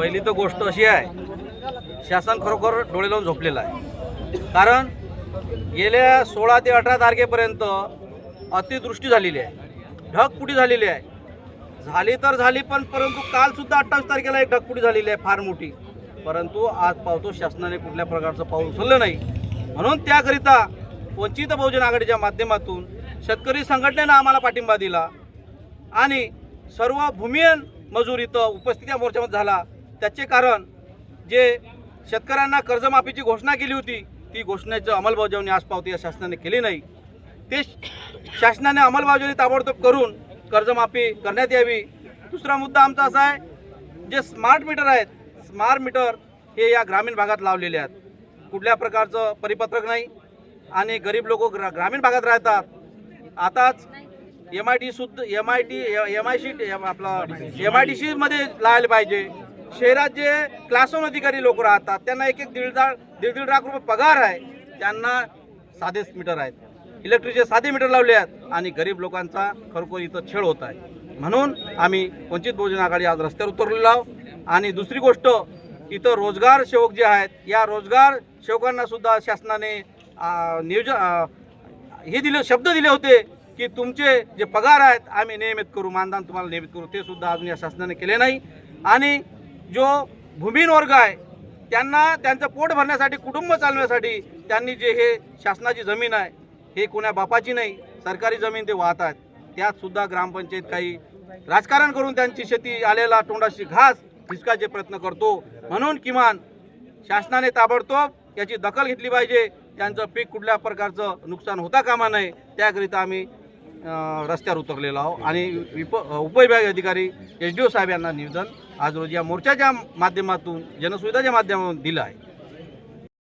पहिली तर गोष्ट अशी आहे शासन खरोखर डोळे लावून झोपलेलं आहे. कारण गेल्या सोळा ते अठरा तारखेपर्यंत अतिवृष्टी झालेली आहे. ढगपुटी झालेली आहे? झाली तर झाली पण परंतु कालसुद्धा अठ्ठावीस तारखेला एक ढगपुटी झालेली आहे? फार मोठी. परंतु आज पावतो शासनाने कुठल्या प्रकारचं पाऊल उचललं नाही. म्हणून त्याकरिता वंचित बहुजन आघाडीच्या माध्यमातून शेतकरी संघटनेनं आम्हाला पाठिंबा दिला आणि सर्व भूमियन मजूर इथं उपस्थिती या मोर्चामध्ये झाला. त्याचे कारण जे शेतकऱ्यांना कर्जमाफीची घोषणा केली होती ती घोषणेचं अंमलबजावणी आज पावती या शासनाने केली नाही. ते शासनाने अंमलबजावणी ताबडतोब करून कर्जमाफी करण्यात यावी. दुसरा मुद्दा आमचा असा आहे जे स्मार्ट मीटर आहेत स्मार्ट मीटर हे या ग्रामीण भागात लावलेले आहेत. कुठल्या प्रकारचं परिपत्रक नाही आणि गरीब लोक ग्रा ग्रामीण भागात राहतात. आताच एम आय टी सुद्धा M I T M I C आपला एम आय टी सीमध्ये लावायला पाहिजे. शहरात जे क्लासोन अधिकारी लोक राहतात त्यांना एक एक दीड दीड दीड लाख रुपये पगार आहे. त्यांना साधेच मीटर आहेत. इलेक्ट्रिकचे साधे मीटर लावले आहेत आणि गरीब लोकांचा खरोखर इथं छेड होत आहे. म्हणून आम्ही वंचित बहुजन आघाडी आज रस्त्यावर उतरलेलो आहोत. आणि दुसरी गोष्ट इथं रोजगार सेवक जे आहेत या रोजगार सेवकांना सुद्धा शासनाने नियोजन हे दिले शब्द दिले होते की तुमचे जे पगार आहेत आम्ही नियमित करू मानधन तुम्हाला नियमित करू ते सुद्धा अजून या शासनाने केले नाही. आणि जो भूमिहीन वर्ग आहे त्यांना त्यांचं पोट भरण्यासाठी कुटुंब चालवण्यासाठी त्यांनी जे हे शासनाची जमीन आहे हे कोण्या बापाची नाही सरकारी जमीन ते वाहत आहेत. त्यातसुद्धा ग्रामपंचायत काही राजकारण करून त्यांची शेती आलेला तोंडाशी घास हिसकायचे प्रयत्न करतो. म्हणून किमान शासनाने ताबडतोब याची दखल घेतली पाहिजे. त्यांचं पीक कुठल्या प्रकारचं नुकसान होता कामा नये त्याकरिता आम्ही रस्त्यावर उतरलेलो आहोत. आणि विप उपविभागीय अधिकारी एच डी ओ साहेब यांना निवेदन आज रोजी या मोर्चाच्या माध्यमातून जनसुविधाच्या माध्यमातून दिलं आहे.